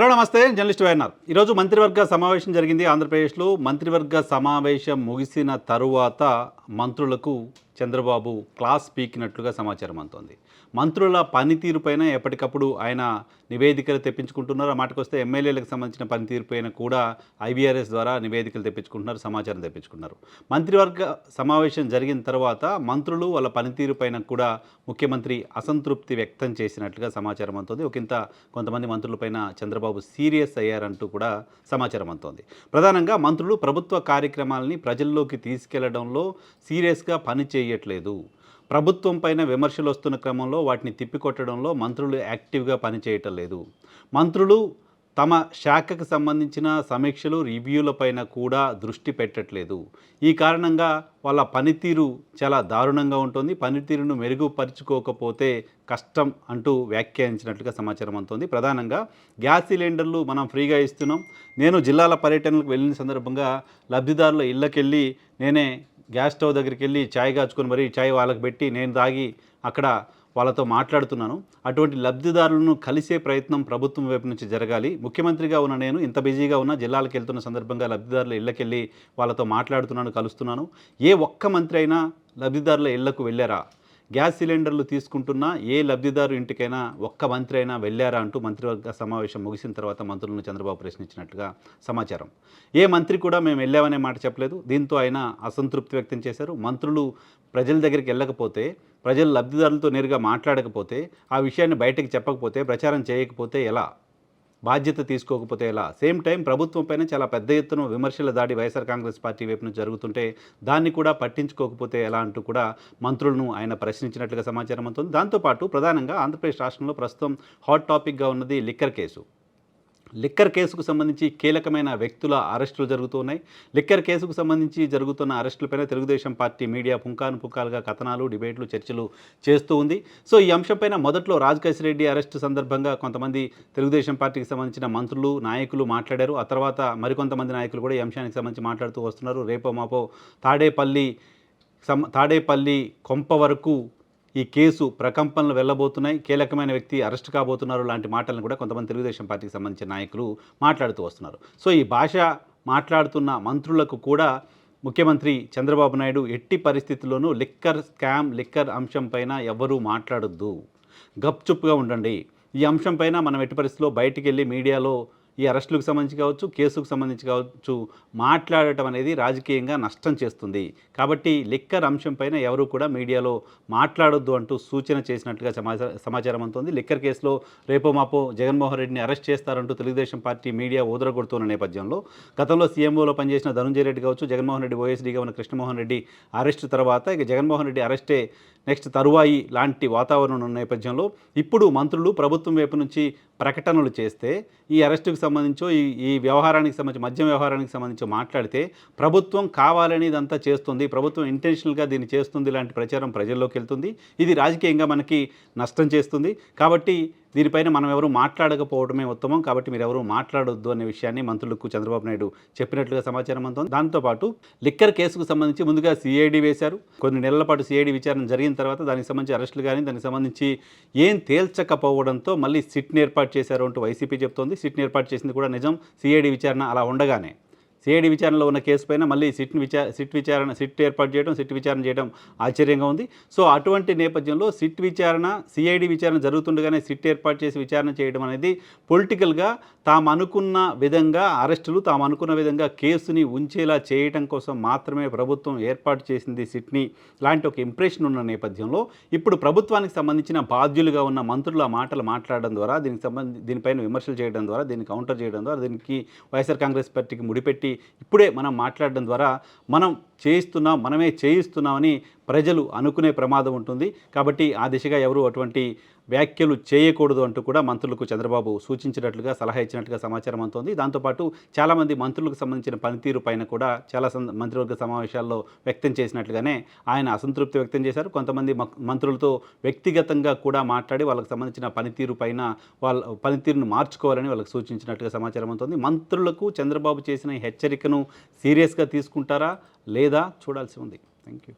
Hello నమస్తే. Journalist YNR. ఈరోజు మంత్రివర్గ సమావేశం జరిగింది ఆంధ్రప్రదేశ్లో. మంత్రివర్గ సమావేశం ముగిసిన తరువాత మంత్రులకు చంద్రబాబు క్లాస్ పీకినట్లుగా సమాచారం అందుతోంది. మంత్రుల పనితీరుపైన ఎప్పటికప్పుడు ఆయన నివేదికలు తెప్పించుకుంటున్నారు. ఆ మాటకు వస్తే ఎమ్మెల్యేలకు సంబంధించిన పనితీరుపైన కూడా ఐవీఆర్ఎస్ ద్వారా నివేదికలు తెప్పించుకుంటున్నారు సమాచారం తెప్పించుకుంటున్నారు. మంత్రివర్గ సమావేశం జరిగిన తర్వాత మంత్రులు వాళ్ళ పనితీరుపైన కూడా ముఖ్యమంత్రి అసంతృప్తి వ్యక్తం చేసినట్లుగా సమాచారం అందుతోంది. ఒకంత కొంతమంది మంత్రులపైన చంద్రబాబు సీరియస్ అయ్యారంటూ కూడా సమాచారం అందుతోంది. ప్రధానంగా మంత్రులు ప్రభుత్వ కార్యక్రమాలని ప్రజల్లోకి తీసుకెళ్ళడంలో సీరియస్గా పని చేయట్లేదు. ప్రభుత్వం పైన విమర్శలు వస్తున్న క్రమంలో వాటిని తిప్పికొట్టడంలో మంత్రులు యాక్టివ్గా పనిచేయటం లేదు. మంత్రులు తమ శాఖకు సంబంధించిన సమీక్షలు రివ్యూలపైన కూడా దృష్టి పెట్టట్లేదు. ఈ కారణంగా వాళ్ళ పనితీరు చాలా దారుణంగా ఉంటుంది. పనితీరును మెరుగుపరుచుకోకపోతే కష్టం అంటూ వ్యాఖ్యానించినట్లుగా సమాచారం అందుతుంది. ప్రధానంగా గ్యాస్ సిలిండర్లు మనం ఫ్రీగా ఇస్తున్నాం. నేను జిల్లాల పర్యటనలకు వెళ్ళిన సందర్భంగా లబ్ధిదారుల ఇళ్ళకెళ్ళి నేనే గ్యాస్ స్టవ్ దగ్గరికి వెళ్ళి ఛాయ్ కాచుకొని మరీ ఛాయ్ వాళ్ళకి పెట్టి నేను తాగి అక్కడ వాళ్ళతో మాట్లాడుతున్నాను. అటువంటి లబ్ధిదారులను కలిసే ప్రయత్నం ప్రభుత్వం వైపు నుంచి జరగాలి. ముఖ్యమంత్రిగా ఉన్న నేను ఇంత బిజీగా ఉన్న జిల్లాలకు వెళ్తున్న సందర్భంగా లబ్ధిదారుల ఇళ్ళకెళ్ళి వాళ్ళతో మాట్లాడుతున్నాను కలుస్తున్నాను. ఏ ఒక్క మంత్రి అయినా లబ్ధిదారుల ఇళ్ళకు వెళ్ళారా? గ్యాస్ సిలిండర్లు తీసుకుంటున్న ఏ లబ్ధిదారు ఇంటికైనా ఒక్క మంత్రి అయినా వెళ్ళారా అంటూ మంత్రివర్గ సమావేశం ముగిసిన తర్వాత మంత్రులను చంద్రబాబు ప్రశ్నించినట్లుగా సమాచారం. ఏ మంత్రి కూడా మేము వెళ్ళామనే మాట చెప్పలేదు. దీంతో ఆయన అసంతృప్తి వ్యక్తం చేశారు. మంత్రులు ప్రజల దగ్గరికి వెళ్ళకపోతే ప్రజలు లబ్ధిదారులతో నేరుగా మాట్లాడకపోతే ఆ విషయాన్ని బయటకు చెప్పకపోతే ప్రచారం చేయకపోతే ఎలా? బాధ్యత తీసుకోకపోతే ఎలా? సేమ్ టైం ప్రభుత్వం పైన చాలా పెద్ద ఎత్తున విమర్శల దాడి వైఎస్ఆర్ కాంగ్రెస్ పార్టీ వైపు నుంచి జరుగుతుంటే దాన్ని కూడా పట్టించుకోకపోతే ఎలా అంటూ కూడా మంత్రులను ఆయన ప్రశ్నించినట్లుగా సమాచారం అవుతుంది దాంతోపాటు ప్రధానంగా ఆంధ్రప్రదేశ్ రాష్ట్రంలో ప్రస్తుతం హాట్ టాపిక్గా ఉన్నది లిక్కర్ కేసు. లిక్కర్ కేసుకు సంబంధించి కీలకమైన వ్యక్తుల అరెస్టులు జరుగుతున్నాయి లిక్కర్ కేసుకు సంబంధించి జరుగుతున్న అరెస్టులపైన తెలుగుదేశం పార్టీ మీడియా పుంకాను పుంకాలుగా కథనాలు డిబేట్లు చర్చలు చేస్తూ ఉంది. సో ఈ అంశంపైన మొదట్లో రాజకేశ్ రెడ్డి అరెస్టు సందర్భంగా కొంతమంది తెలుగుదేశం పార్టీకి సంబంధించిన మంత్రులు నాయకులు మాట్లాడారు. ఆ తర్వాత మరికొంతమంది నాయకులు కూడా ఈ అంశానికి సంబంధించి మాట్లాడుతూ వస్తున్నారు. రేపో మాపో తాడేపల్లి సమ తాడేపల్లి కొంప వరకు ఈ కేసు ప్రకంపనలు వెళ్ళబోతున్నాయి. కీలకమైన వ్యక్తి అరెస్ట్ కాబోతున్నారు లాంటి మాటలను కూడా కొంతమంది తెలుగుదేశం పార్టీకి సంబంధించిన నాయకులు మాట్లాడుతూ వస్తున్నారు. సో ఈ భాష మాట్లాడుతున్న మంత్రులకు కూడా ముఖ్యమంత్రి చంద్రబాబు నాయుడు ఎట్టి పరిస్థితుల్లోనూ లిక్కర్ స్కామ్ లిక్కర్ అంశం పైన ఎవరూ మాట్లాడొద్దు. గప్చుప్గా ఉండండి. ఈ అంశం పైన మనం ఎట్టి పరిస్థితుల్లో బయటికి వెళ్ళి మీడియాలో ఈ అరెస్టులకు సంబంధించి కావచ్చు కేసుకు సంబంధించి కావచ్చు మాట్లాడటం అనేది రాజకీయంగా నష్టం చేస్తుంది. కాబట్టి లిక్కర్ అంశం పైన ఎవరు కూడా మీడియాలో మాట్లాడొద్దు అంటూ సూచన చేసినట్లుగా సమాచారం సమాచారం అందుతుంది. లిక్కర్ కేసులో రేపో మాపో జగన్మోహన్ రెడ్డిని అరెస్ట్ చేస్తారంటూ తెలుగుదేశం పార్టీ మీడియా ఊదరగొడుతున్న నేపథ్యంలో గతంలో సీఎంఓలో పనిచేసిన ధనుంజయ రెడ్డి కావచ్చు జగన్మోహన్ రెడ్డి ఓఎస్డీగా ఉన్న కృష్ణమోహన్ రెడ్డి అరెస్ట్ తర్వాత ఇక జగన్మోహన్ రెడ్డి అరెస్టే నెక్స్ట్ తరువాయి లాంటి వాతావరణం ఉన్న నేపథ్యంలో ఇప్పుడు మంత్రులు ప్రభుత్వం వైపు నుంచి ప్రకటనలు చేస్తే ఈ అరెస్టుకు సంబంధించో ఈ ఈ వ్యవహారానికి సంబంధించి మద్యం వ్యవహారానికి సంబంధించి మాట్లాడితే ప్రభుత్వం కావాలని ఇదంతా చేస్తుంది. ప్రభుత్వం ఇంటెన్షనల్గా దీన్ని చేస్తుంది లాంటి ప్రచారం ప్రజల్లోకి వెళ్తుంది. ఇది రాజకీయంగా మనకి నష్టం చేస్తుంది. కాబట్టి దీనిపైన మనం ఎవరు మాట్లాడకపోవడమే ఉత్తమం. కాబట్టి మీరు ఎవరు మాట్లాడొద్దు అనే విషయాన్ని మంత్రులకు చంద్రబాబు నాయుడు చెప్పినట్లుగా సమాచారం అందుతుంది దాంతోపాటు లిక్కర్ కేసుకు సంబంధించి ముందుగా సిఐడి వేశారు. కొన్ని నెలల పాటు సిఐడి విచారణ జరిగిన తర్వాత దానికి సంబంధించి అరెస్టులు కానీ దానికి సంబంధించి ఏం తేల్చకపోవడంతో మళ్ళీ సిట్ని ఏర్పాటు చేశారు అంటూ వైసీపీ చెప్తోంది. సిట్ని ఏర్పాటు చేసింది కూడా నిజం. సిఐడి విచారణ అలా ఉండగానే సిఐడి విచారణలో ఉన్న కేసు పైన మళ్ళీ సిట్ని విచార సిట్ విచారణ సిట్ ఏర్పాటు చేయడం సిట్ విచారణ చేయడం ఆశ్చర్యంగా ఉంది. సో అటువంటి నేపథ్యంలో సిట్ విచారణ సిఐడి విచారణ జరుగుతుండగానే సిట్ ఏర్పాటు చేసి విచారణ చేయడం అనేది పొలిటికల్గా తాము అనుకున్న విధంగా అరెస్టులు తాము అనుకున్న విధంగా కేసుని ఉంచేలా చేయడం కోసం మాత్రమే ప్రభుత్వం ఏర్పాటు చేసింది సిట్ని. లాంటి ఒక ఇంప్రెషన్ ఉన్న నేపథ్యంలో ఇప్పుడు ప్రభుత్వానికి సంబంధించిన బాధ్యులుగా ఉన్న మంత్రుల మాటలు మాట్లాడడం ద్వారా దీనికి సంబంధించి దీనిపైన విమర్శలు చేయడం ద్వారా దీన్ని కౌంటర్ చేయడం ద్వారా దీనికి వైఎస్ఆర్ కాంగ్రెస్ పార్టీకి ముడిపెట్టి ఇప్పుడే మనం మాట్లాడడం ద్వారా మనం చేయిస్తున్నాం మనమే చేయిస్తున్నామని ప్రజలు అనుకునే ప్రమాదం ఉంటుంది. కాబట్టి ఆ దిశగా ఎవరు అటువంటి వ్యాఖ్యలు చేయకూడదు అంటూ కూడా మంత్రులకు చంద్రబాబు సూచించినట్లుగా సలహా ఇచ్చినట్లుగా సమాచారం అందుతోంది. దాంతోపాటు చాలామంది మంత్రులకు సంబంధించిన పనితీరు పైన కూడా చాలా సంద మంత్రివర్గ సమావేశాల్లో వ్యక్తం చేసినట్లుగానే ఆయన అసంతృప్తి వ్యక్తం చేశారు. కొంతమంది మంత్రులతో వ్యక్తిగతంగా కూడా మాట్లాడి వాళ్ళకి సంబంధించిన పనితీరు పైన వాళ్ళ పనితీరును మార్చుకోవాలని వాళ్ళకి సూచించినట్టుగా సమాచారం అందుతోంది. మంత్రులకు చంద్రబాబు చేసిన హెచ్చరికను సీరియస్గా తీసుకుంటారా లేదా చూడాల్సి ఉంది. Thank you